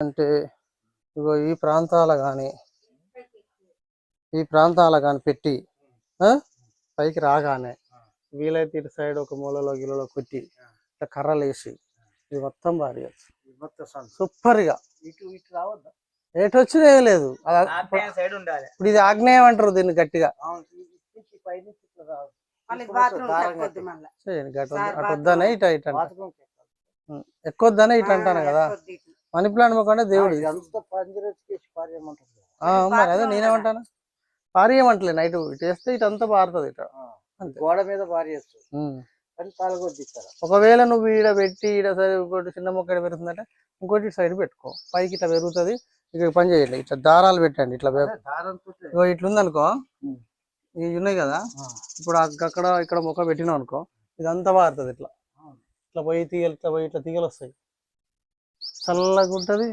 అంటే ఇగో ఈ ప్రాంతాల కానీ ఈ ప్రాంతాల కానీ పెట్టి ఆ? పైకి రాగానే వీలైతే ఇటు సైడ్ ఒక మూలలో గిలలో కొట్టి ఇట్లా కర్రలు వేసి ఇది మొత్తం పారేయచ్చు మొత్తం సందు. సూపర్గా ఇటు ఇటు రావద్దా? ఎటు వచ్చినా ఏం లేదు. అది ఆగ్నేయ సైడ్ ఉండాలి. ఇప్పుడు ఇది ఆగ్నేయం అంటారు దీన్ని గట్టిగా. అటు వద్దనే ఇటు ఇటు. ఎక్కువద్దనే అంటాను కదా. మనీ ప్లాంట్ దేవుడు కదా. ఆ, మరి అదే నేనేమంటాను? పారేయమంటలే నైట్ ఇటు వేస్తే ఇటు. అంతా. పారుతుంది ఇటు. గోడ మీద పారేయచ్చు. ఒకవేళ నువ్వు ఈడ పెట్టి ఈడ సరే ఇంకోటి చిన్న మొక్క ఈడ పెరుగుతుందంటే ఇంకోటి సైడ్ పెట్టుకో. పైకి ఇట్లా పెరుగుతుంది ఇక పని చేయండి ఇట్లా దారాలు పెట్టండి ఇట్లా ఇట్లా ఉందనుకో ఉమ్. ఇవి ఉన్నాయి కదా ఇప్పుడు అక్క- అక్కడ ఇక్కడ మొక్క పెట్టినావు అనుకో ఇదంతా పారుతుంది ఇట్లా. ఇట్లా పోయి తీగలు ఇట్లా పోయి ఇట్లా తీగలు వస్తాయి. చల్లగా ఉంటుంది